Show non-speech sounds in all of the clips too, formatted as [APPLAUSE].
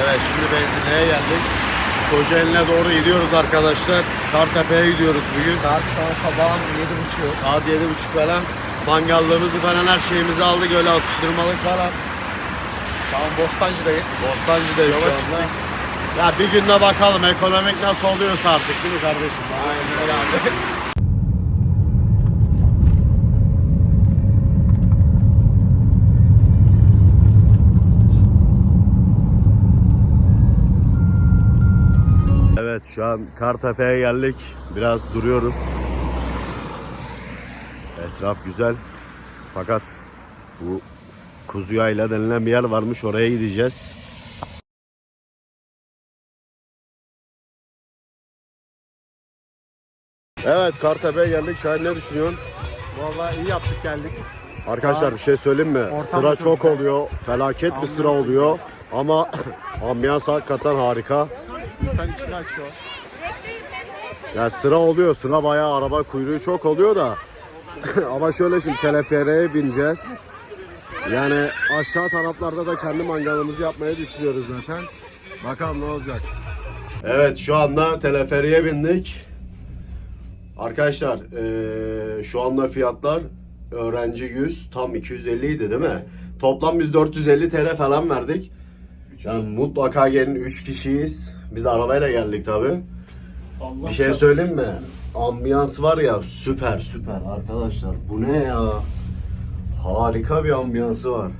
Evet şimdi benzinliğe geldik. Kocaeli'ne doğru gidiyoruz arkadaşlar. Kartepe'ye gidiyoruz bugün. Saat şu an sabahın yedi buçuğu. Saat yedi buçuk falan. Mangallığımızı falan her şeyimizi aldık öyle atıştırmalık falan. Şu an Bostancı'dayız. Bostancı'dayız Yola şu anda. çıktık. Ya bir günde bakalım ekonomik nasıl oluyorsa artık değil mi kardeşim? Aynen öyle abi. Evet şu an Kartepe'ye geldik. Biraz duruyoruz. Etraf güzel. Fakat bu Kuzuyayla denilen bir yer varmış. Oraya gideceğiz. Evet Kartepe'ye geldik. Şahin ne düşünüyorsun? Vallahi iyi yaptık geldik. Arkadaşlar bir şey söyleyeyim mi? Ortam sıra çok güzel. oluyor. Felaket bir Ambiyans sıra oluyor. Ama [LAUGHS] ambiyans hakikaten harika. İnsan içini açıyor. Ya sıra oluyor. Sıra bayağı araba kuyruğu çok oluyor da. [LAUGHS] Ama şöyle şimdi telefereye bineceğiz. Yani aşağı taraflarda da kendi mangalımızı yapmayı düşünüyoruz zaten. Bakalım ne olacak. Evet şu anda teleferiye bindik. Arkadaşlar eee, şu anda fiyatlar öğrenci 100 tam 250 idi değil mi? Toplam biz 450 TL falan verdik. Yani mutlaka gelin 3 kişiyiz. Biz arabayla geldik tabi. Bir şey söyleyeyim mi? Ambiyans var ya süper süper arkadaşlar. Bu ne ya? Harika bir ambiyansı var.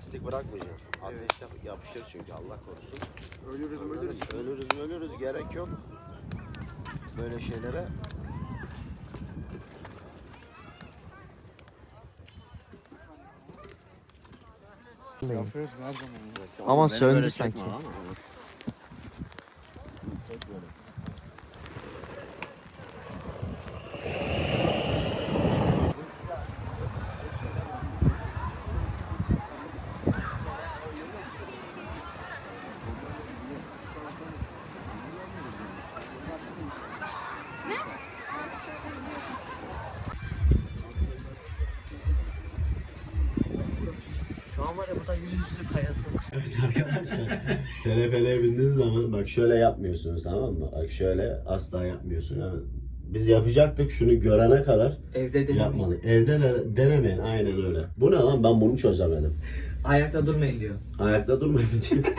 Lastik bırakmayacağım. Ateş yap- yapışır çünkü Allah korusun. Ölürüz mü ölürüz. Ölürüz mü ölürüz gerek yok. Böyle şeylere. Yapıyoruz her zaman. Ama söndü sanki. Şu an var ya burada yüzüstü kayası. Arkadaşlar [LAUGHS] telefele bindiğiniz zaman bak şöyle yapmıyorsunuz tamam mı? Bak şöyle asla yapmıyorsun. Yani biz yapacaktık şunu görene kadar Evde denemeyin. yapmadık. Evde de denemeyin aynen öyle. Bu ne lan ben bunu çözemedim. Ayakta durmayın diyor. Ayakta durmayın diyor. [LAUGHS]